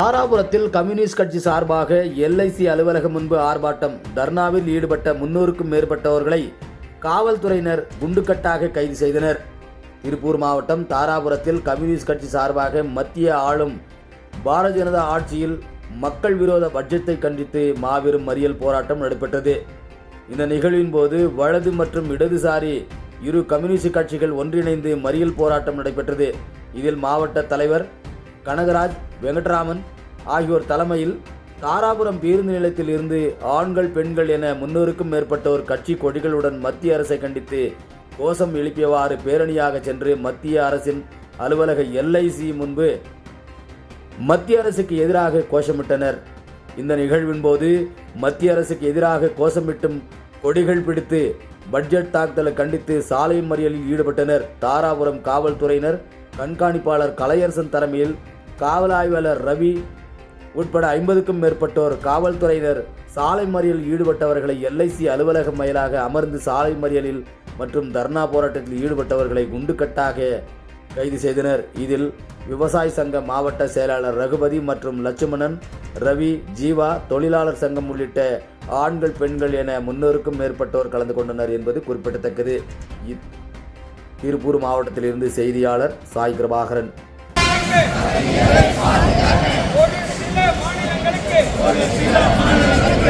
தாராபுரத்தில் communist கட்சி சார்பாக LIC அலுவலகம் முன்பு ஆர்ப்பாட்டம். தர்ணாவில் ஈடுபட்ட முன்னூறுக்கும் மேற்பட்டவர்களை காவல்துறையினர் குண்டுக்கட்டாக கைது செய்தனர். திருப்பூர் மாவட்டம் தாராபுரத்தில் கம்யூனிஸ்ட் கட்சி சார்பாக மத்திய ஆளும் பாரதிய ஜனதா ஆட்சியில் மக்கள் விரோத பட்ஜெட்டை கண்டித்து மாபெரும் மறியல் போராட்டம் நடைபெற்றது. இந்த நிகழ்வின் போது வலது மற்றும் இடதுசாரி இரு கம்யூனிஸ்ட் கட்சிகள் ஒன்றிணைந்து மறியல் போராட்டம் நடைபெற்றது. இதில் மாவட்ட தலைவர் கனகராஜ் வெங்கட்ராமன் ஆகியோர் தலைமையில் தாராபுரம் பேருந்து நிலையத்தில் இருந்து ஆண்கள் பெண்கள் என முன்னூறுக்கும் மேற்பட்டோர் கட்சி கொடிகளுடன் மத்திய அரசை கண்டித்து கோஷம் எழுப்பியவாறு பேரணியாக சென்று மத்திய அரசின் அலுவலக எல்ஐசி முன்பு மத்திய அரசுக்கு எதிராக கோஷமிட்டனர். இந்த நிகழ்வின் போது மத்திய அரசுக்கு எதிராக கோஷமிட்டும் கொடிகள் பிடித்து பட்ஜெட் தாக்குதலை கண்டித்து சாலை மறியலில் ஈடுபட்டனர். தாராபுரம் காவல்துறையினர் கண்காணிப்பாளர் கலையரசன் தலைமையில் காவல் ஆய்வாளர் ரவி உட்பட ஐம்பதுக்கும் மேற்பட்டோர் காவல்துறையினர் சாலை மறியலில் ஈடுபட்டவர்களை எல்ஐசி அலுவலகம் மயிலாக அமர்ந்து சாலை மறியலில் மற்றும் தர்ணா போராட்டத்தில் ஈடுபட்டவர்களை குண்டுக்கட்டாக கைது செய்தனர். இதில் விவசாய சங்க மாவட்ட செயலாளர் ரகுபதி மற்றும் லட்சுமணன் ரவி ஜீவா தொழிலாளர் சங்கம் உள்ளிட்ட ஆண்கள் பெண்கள் என முன்னூறுக்கும் மேற்பட்டோர் கலந்து கொண்டனர் என்பது குறிப்பிடத்தக்கது. திருப்பூர் மாவட்டத்திலிருந்து செய்தியாளர் சாய் கிருபாகரன் ஒரு சில மாநிலங்களுக்கு.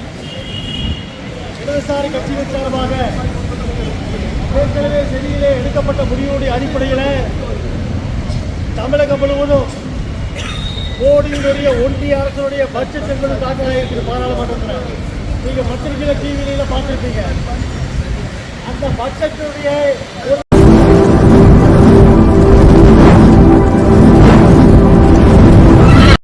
இடதுசாரி கட்சிகள் சார்பாக ஏற்கனவே செடியிலே எடுக்கப்பட்ட முடிவுடைய அடிப்படையில் தமிழகம் முழுவதும் மோடியினுடைய ஒன்றிய அரசுடைய பட்ஜெட் என்பது தாக்கல் இருக்குது பாராளுமன்றத்தில் நீங்கள் பத்திரிகையில் டிவியில பார்த்துருப்பீங்க. அந்த பட்ஜெட்டுடைய ஒரு